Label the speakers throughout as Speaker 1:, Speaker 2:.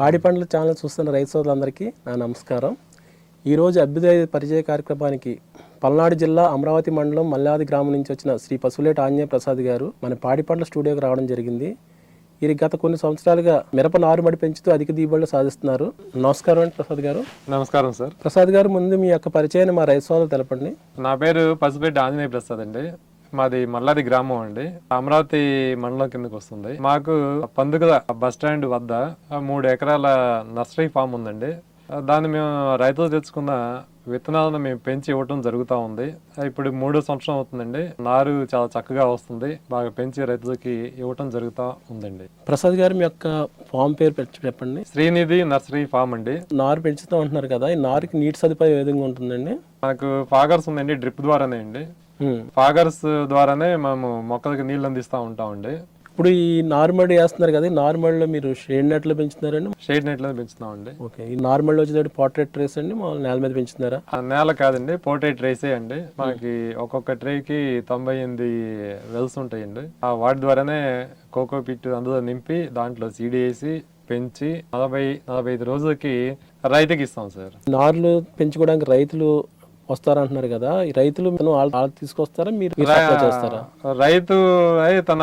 Speaker 1: పాడి పండ్ల ఛానల్ చూస్తున్న రైతు సోదరులందరికీ నా నమస్కారం. ఈరోజు అభ్యుదయ పరిచయ కార్యక్రమానికి పల్నాడు జిల్లా అమరావతి మండలం మల్లాది గ్రామం నుంచి వచ్చిన శ్రీ పశువులేటి ఆంజనేయ ప్రసాద్ గారు మన పాడి పండ్ల స్టూడియోకి రావడం జరిగింది. వీరి గత కొన్ని సంవత్సరాలుగా మిరప నారుమడి పెంచుతూ అధిక దిగుబడులు సాధిస్తున్నారు. నమస్కారం అండి ప్రసాద్ గారు.
Speaker 2: నమస్కారం సార్.
Speaker 1: ప్రసాద్ గారు ముందు మీ యొక్క పరిచయాన్ని మా రైతు సోదరు తెలపండి.
Speaker 2: నా పేరు పసుపెట్టి ఆంజనేయ ప్రసాద్ అండి. మాది మల్లాది గ్రామం అండి. అమరావతి మండలం కిందకి వస్తుంది. మాకు పందుగల బస్ స్టాండ్ వద్ద మూడు ఎకరాల నర్సరీ ఫామ్ ఉందండి. దాన్ని మేము రైతులు తెచ్చుకున్న విత్తనాలను మేము పెంచి ఇవ్వటం జరుగుతూ ఉంది. ఇప్పుడు మూడో సంవత్సరం అవుతుందండి. నారు చాలా చక్కగా వస్తుంది. బాగా పెంచి రైతులకి ఇవ్వటం జరుగుతూ ఉందండి.
Speaker 1: ప్రసాద్ గారు మీ యొక్క ఫామ్ పేరు చెప్పండి.
Speaker 2: శ్రీనిధి నర్సరీ ఫామ్ అండి.
Speaker 1: నారు పెంచుతూ ఉంటున్నారు కదా ఈ నారుకి నీటి సదుపాయం ఏ విధంగా ఉంటుందండి?
Speaker 2: మనకు ఫాగర్స్ ఉందండి డ్రిప్ ద్వారానే అండి. ఫాగర్స్ ద్వారానే మేము మొక్కలకి నీళ్ళు అందిస్తూ ఉంటామండి.
Speaker 1: ఇప్పుడు ఈ నార్మల్ వేస్తున్నారు కదా ఈ నార్మల్లో మీరు షేడ్ నెట్లో పెంచుతున్నారండి?
Speaker 2: షేడ్ నెట్లో పెంచుతున్నామండి.
Speaker 1: ఓకే. ఈ నార్మల్ వచ్చేటప్పుడు పోర్ట్రేట్ ట్రేస్ అండి మామూలు నేల మీద పెంచుతున్నారా?
Speaker 2: నేల కాదండి పోర్ట్రేట్ ట్రేసే అండి. మనకి ఒక్కొక్క ట్రేకి తొంభై ఎనిమిది వెల్స్ ఉంటాయండి. ఆ వాటి ద్వారానే కోకో పిట్ అందులో నింపి దాంట్లో సీడీ వేసి పెంచి నలభై నలభై ఐదు రోజులకి రైతుకి ఇస్తాం సార్.
Speaker 1: నార్లు పెంచుకోవడానికి రైతులు వస్తారంటున్నారు కదా రైతులు వాళ్ళు తీసుకొస్తారా? మీరు చేస్తారా?
Speaker 2: రైతు తన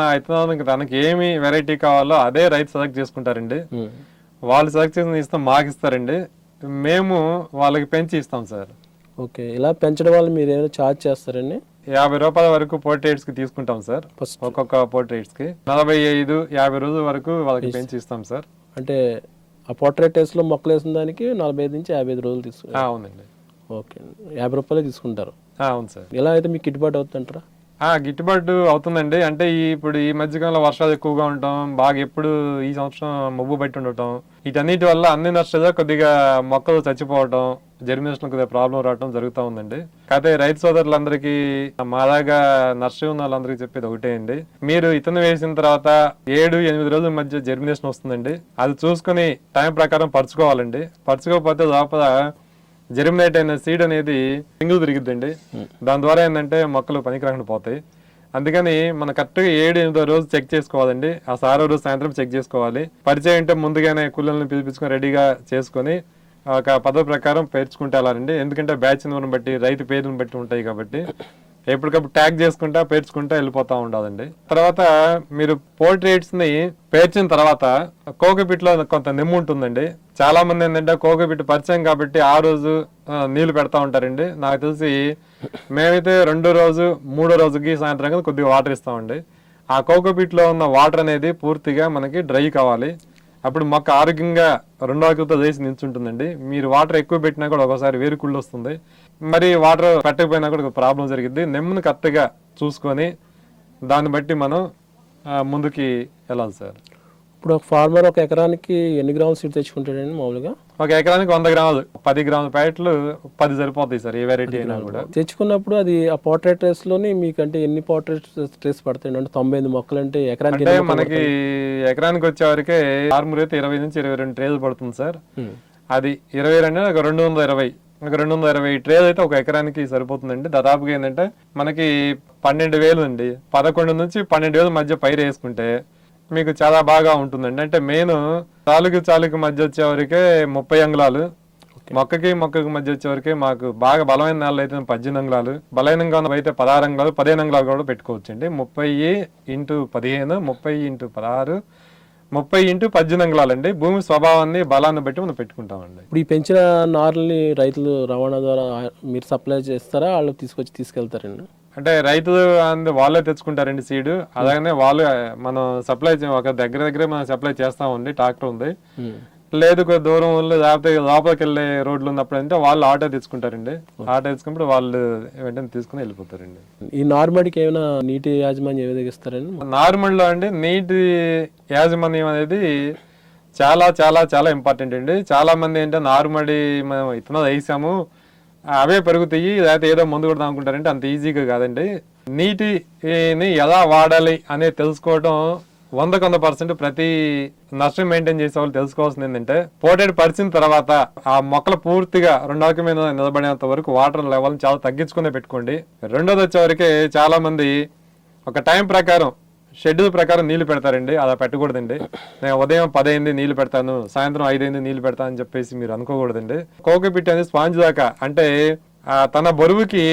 Speaker 2: తనకి ఏమి వెరైటీ కావాలో అదే రైతు సెలెక్ట్ చేసుకుంటారండి. వాళ్ళు సెలెక్ట్ చేసిన ఇస్తాం మాకు ఇస్తారండి. మేము వాళ్ళకి పెంచి ఇస్తాం సార్.
Speaker 1: ఓకే ఇలా పెంచడం వల్ల మీరు ఏమైనా ఛార్జ్ చేస్తారండి?
Speaker 2: యాభై రూపాయల వరకు పోర్ట్రేట్స్కి తీసుకుంటాం సార్. ఒక్కొక్క పోర్ట్రేట్స్కి. నలభై ఐదు యాభై రోజుల వరకు వాళ్ళకి పెంచి ఇస్తాం సార్.
Speaker 1: అంటే ఆ పోర్ట్రేట్ టేస్ట్లో మొక్కలు వేసిన దానికి నలభై ఐదు నుంచి యాభై ఐదు రోజులు తీసుకు
Speaker 2: ఆ, అవునండి.
Speaker 1: ఓకే. యాభై రూపాయలు తీసుకుంటారు.
Speaker 2: అవును సార్.
Speaker 1: ఎలా అయితే మీకు గిట్టుబాటు అవుతుంటారా
Speaker 2: ఆ గిట్టుబాటు అవుతుందండి. అంటే ఈ ఇప్పుడు ఈ మధ్యకాలంలో వర్షాలు ఎక్కువగా ఉండటం బాగా ఎప్పుడు ఈ సంవత్సరం మబ్బు బట్టి ఉండటం వీటన్నిటి వల్ల అన్ని నష్టాలు కొద్దిగా మొక్కలు చచ్చిపోవటం జర్మినేషన్ కొద్దిగా ప్రాబ్లం రావడం జరుగుతూ ఉందండి. కాకపోతే రైతు సోదరులందరికీ మాలాగా నర్సరీ ఉన్న వాళ్ళందరికీ చెప్పేది ఒకటే అండి. మీరు ఇతను వేసిన తర్వాత ఏడు ఎనిమిది రోజుల మధ్య జర్మినేషన్ వస్తుందండి. అది చూసుకుని టైం ప్రకారం పరుచుకోవాలండి. పరుచుకోకపోతే లోపల జెర్మినేట్ అయిన సీడ్ అనేది సింగిల్ తిరిగిద్దండి. దాని ద్వారా ఏంటంటే మొక్కలు పనికిరాకుండా పోతాయి. అందుకని మనం కరెక్ట్గా ఏడు ఎనిమిదో రోజు చెక్ చేసుకోవాలండి. ఆ సారో రోజు సాయంత్రం చెక్ చేసుకోవాలి. పరిచయం అంటే ముందుగానే కూలీలను పిలిపించుకొని రెడీగా చేసుకొని ఒక పదవి ప్రకారం పేర్చుకుంటే వెళ్ళాలండి ఎందుకంటే బ్యాచ్ నెంబర్ని బట్టి రైతు పేరుని బట్టి ఉంటాయి కాబట్టి. ఎప్పటికప్పుడు ట్యాగ్ చేసుకుంటా పేర్చుకుంటా వెళ్ళిపోతా ఉండాలండి. తర్వాత మీరు పోర్ట్రేట్స్ని పేర్చిన తర్వాత కోకపిట్లో కొంత నిమ్ము ఉంటుందండి. చాలా మంది ఏంటంటే కోకపిట్ పరిచయం కాబట్టి ఆ రోజు నీళ్ళు పెడతా ఉంటారండి. నాకు తెలిసి మేమైతే రెండో రోజు మూడో రోజుకి సాయంత్రం కొద్దిగా వాటర్ ఇస్తామండి. ఆ కోకోపిట్లో ఉన్న వాటర్ అనేది పూర్తిగా మనకి డ్రై కావాలి. అప్పుడు మొక్క ఆరోగ్యంగా రెండో ఆకులతో చేసి నిల్చుంటుందండి. మీరు వాటర్ ఎక్కువ పెట్టినా కూడా ఒకసారి వేరుకుళ్ళు వస్తుంది. మరి వాటర్ పెట్టకపోయినా కూడా ఒక ప్రాబ్లం జరిగింది నెమ్మును కరెక్ట్గా చూసుకొని దాన్ని బట్టి మనం ముందుకి వెళ్ళాలి సార్.
Speaker 1: ఇప్పుడు ఒక ఫార్మర్ ఒక ఎకరానికి ఎన్ని గ్రాముల సీడ్ తెచ్చుకుంటాడండి మామూలుగా?
Speaker 2: ఒక ఎకరానికి వంద గ్రాములు. పది గ్రాముల ప్యాకెట్లు పది సరిపోతాయి సార్ ఏ వెరైటీ అయినా కూడా.
Speaker 1: తెచ్చుకున్నప్పుడు అది ఆ పోర్ట్రేట్ ట్రేస్లోని మీకు అంటే ఎన్ని పోర్ట్రేట్ ట్రేస్ పడతాయండి? అంటే తొంభై ఎనిమిది మొక్కలు అంటే ఎకరానికి
Speaker 2: అంటే మనకి ఎకరానికి వచ్చేవరకే ఆర్మూర్ అయితే ఇరవై నుంచి ఇరవై రెండు ట్రేలు పడుతుంది సార్. అది ఇరవై రెండు ఒక రెండు వందల ఇరవై. ఒక రెండు వందల ఇరవై ట్రేలు అయితే ఒక ఎకరానికి సరిపోతుందండి. దాదాపుగా ఏంటంటే మనకి పన్నెండు వేలు అండి. పదకొండు నుంచి పన్నెండు వేల మధ్య పైరు వేసుకుంటే మీకు చాలా బాగా ఉంటుందండి. అంటే మెయిన్ చాలుకి చాలుకి మధ్య వచ్చేవరకే ముప్పై అంగుళాలు. మొక్కకి మొక్కకి మధ్య వచ్చేవరకే మాకు బాగా బలమైన నేలలు అయితే పద్దెనిమిది అంగుళాలు. బలహీనంగా అయితే పదహారు అంగుళాలు పదిహేను అంగుళాలు కూడా పెట్టుకోవచ్చు అండి ముప్పై ఇంటూ పదిహేను ముప్పై ఇంటూ పదహారు ముప్పై ఇంటూ పద్దెనిమిది అంగుళాలండి. భూమి స్వభావాన్ని బలాన్ని బట్టి మనం పెట్టుకుంటామండి.
Speaker 1: ఇప్పుడు ఈ పెంచిన నార్లని రైతులు రవాణా ద్వారా మీరు సప్లై చేస్తారా? వాళ్ళు తీసుకొచ్చి తీసుకెళ్తారండి.
Speaker 2: అంటే రైతులు అందు వాళ్ళే తెచ్చుకుంటారండి సీడ్. అలాగనే వాళ్ళు మనం సప్లై ఒక దగ్గర దగ్గరే మనం సప్లై చేస్తామండి ట్రాక్టర్ ఉంది. లేదు కొద్ది దూరం లేకపోతే లోపలికి వెళ్ళే రోడ్లు ఉన్నప్పుడు అంటే వాళ్ళు ఆటో తెచ్చుకుంటారండి. ఆటో తెచ్చుకున్నప్పుడు వాళ్ళు వెంటనే తీసుకుని వెళ్ళిపోతారండి.
Speaker 1: ఈ నార్మడికి ఏమైనా నీటి యాజమాన్యం ఏ విధంగా ఇస్తారండి
Speaker 2: నార్మల్లో అండి నీటి యాజమాన్యం అనేది చాలా చాలా చాలా ఇంపార్టెంట్ అండి. చాలా మంది ఏంటంటే నార్మడి మనం ఇత్తనాలు వేసాము అవే పెరుగుతాయి లేకపోతే ఏదో మందు కూడా అనుకుంటారంటే అంత ఈజీగా కాదండి. నీటిని ఎలా వాడాలి అనేది తెలుసుకోవడం వందకు వంద పర్సెంట్ ప్రతి నష్టం మెయింటైన్ చేసే వాళ్ళు తెలుసుకోవాల్సింది ఏంటంటే పోటెడ్ పరిచిన తర్వాత ఆ మొక్కలు పూర్తిగా రెండాక మీద నిలబడేంత వరకు వాటర్ లెవెల్ చాలా తగ్గించుకునే పెట్టుకోండి. రెండోది వచ్చేవరకే చాలా మంది ఒక టైం ప్రకారం షెడ్యూల్ ప్రకారం నీళ్ళు పెడతారండి అలా పెట్టకూడదండి. నేను ఉదయం పదైంది నీళ్ళు పెడతాను సాయంత్రం ఐదైంది నీళ్ళు పెడతాను అని చెప్పేసి మీరు అనుకోకూడదండి. కోకోపిట్ అనేది స్పాంజ్ దాకా. అంటే తన బరువుకి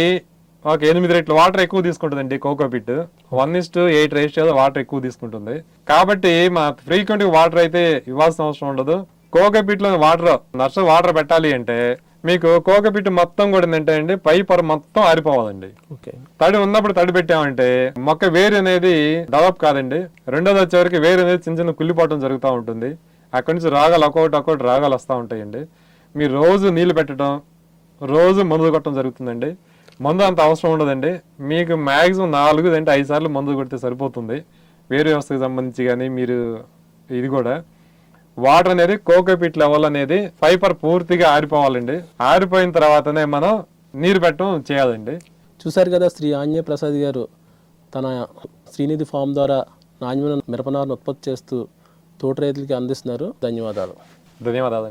Speaker 2: ఒక ఎనిమిది రెట్లు వాటర్ ఎక్కువ తీసుకుంటుందండి cocopeat one is to eight ratio water ఎక్కువ తీసుకుంటుంది. కాబట్టి మా ఫ్రీక్వెంట్ వాటర్ అయితే ఇవ్వాల్సిన అవసరం ఉండదు. కోకోపిట్లో వాటర్ నర్సరీ వాటర్ పెట్టాలి అంటే మీకు కోకోపిట్ మొత్తం కూడా ఏంటంటే అండి పై పొర మొత్తం ఆరిపోవాలండి.
Speaker 1: ఓకే.
Speaker 2: తడి ఉన్నప్పుడు తడి పెట్టామంటే మొక్క వేరు అనేది డెవలప్ కాదండి. రెండోది వచ్చేవరకు వేరు అనేది చిన్న చిన్న కుళ్ళిపోవడం జరుగుతూ ఉంటుంది. అక్కడి నుంచి రాగాలు ఒక్కొక్కటి ఒక్కొక్కటి రాగాలు వస్తూ ఉంటాయండి. మీరు రోజు నీళ్ళు పెట్టడం రోజు మందు కొట్టడం జరుగుతుందండి. మందు అంత అవసరం ఉండదండి. మీకు మ్యాక్సిమం నాలుగు అంటే ఐదు సార్లు మందు కొడితే సరిపోతుంది. వేరు వ్యవస్థకి సంబంధించి కానీ మీరు ఇది కూడా. వాటర్ అనేది కోకోపిట్ లెవెల్ అనేది ఫైబర్ పూర్తిగా ఆరిపోవాలండి. ఆరిపోయిన తర్వాతనే మనం నీరు పెట్టడం చేయాలండి.
Speaker 1: చూశారు కదా శ్రీ ఆంజనేయ ప్రసాద్ గారు తన శ్రీనిధి ఫామ్ ద్వారా నాణ్యమైన మిరపనారును ఉత్పత్తి చేస్తూ తోట రైతులకి అందిస్తున్నారు. ధన్యవాదాలు.
Speaker 2: ధన్యవాదాలండి.